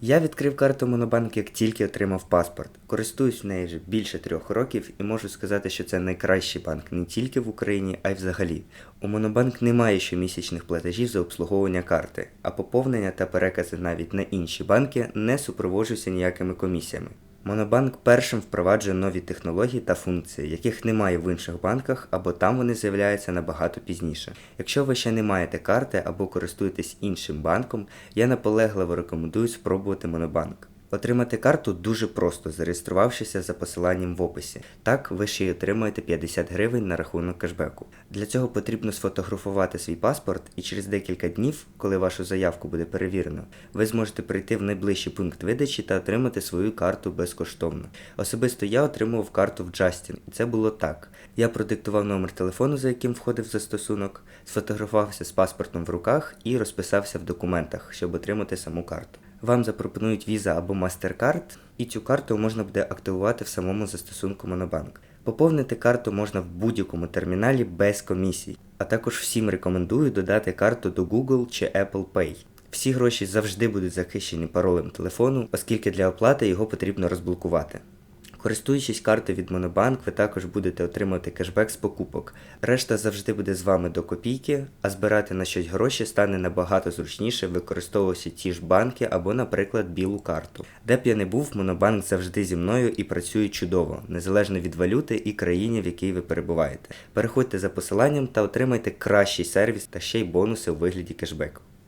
Я відкрив карту Монобанк, як тільки отримав паспорт. Користуюсь нею вже більше трьох років і можу сказати, що це найкращий банк не тільки в Україні, а й взагалі. У Монобанк немає щомісячних платежів за обслуговування карти, а поповнення та перекази навіть на інші банки не супроводжуються ніякими комісіями. Монобанк першим впроваджує нові технології та функції, яких немає в інших банках, або там вони з'являються набагато пізніше. Якщо ви ще не маєте карти або користуєтесь іншим банком, я наполегливо рекомендую спробувати Монобанк. Отримати карту дуже просто, зареєструвавшися за посиланням в описі. Так ви ще й отримаєте 50 гривень на рахунок кешбеку. Для цього потрібно сфотографувати свій паспорт, і через декілька днів, коли вашу заявку буде перевірено, ви зможете прийти в найближчий пункт видачі та отримати свою карту безкоштовно. Особисто я отримував карту в Justin, і це було так. Я продиктував номер телефону, за яким входив застосунок, сфотографувався з паспортом в руках і розписався в документах, щоб отримати саму карту. Вам запропонують Visa або MasterCard, і цю карту можна буде активувати в самому застосунку Монобанк. Поповнити карту можна в будь-якому терміналі без комісій. А також всім рекомендую додати карту до Google чи Apple Pay. Всі гроші завжди будуть захищені паролем телефону, оскільки для оплати його потрібно розблокувати. Користуючись картою від Монобанк, ви також будете отримувати кешбек з покупок. Решта завжди буде з вами до копійки, а збирати на щось гроші стане набагато зручніше, використовуючи ті ж банки або, наприклад, білу карту. Де б я не був, Монобанк завжди зі мною і працює чудово, незалежно від валюти і країни, в якій ви перебуваєте. Переходьте за посиланням та отримайте кращий сервіс та ще й бонуси у вигляді кешбеку.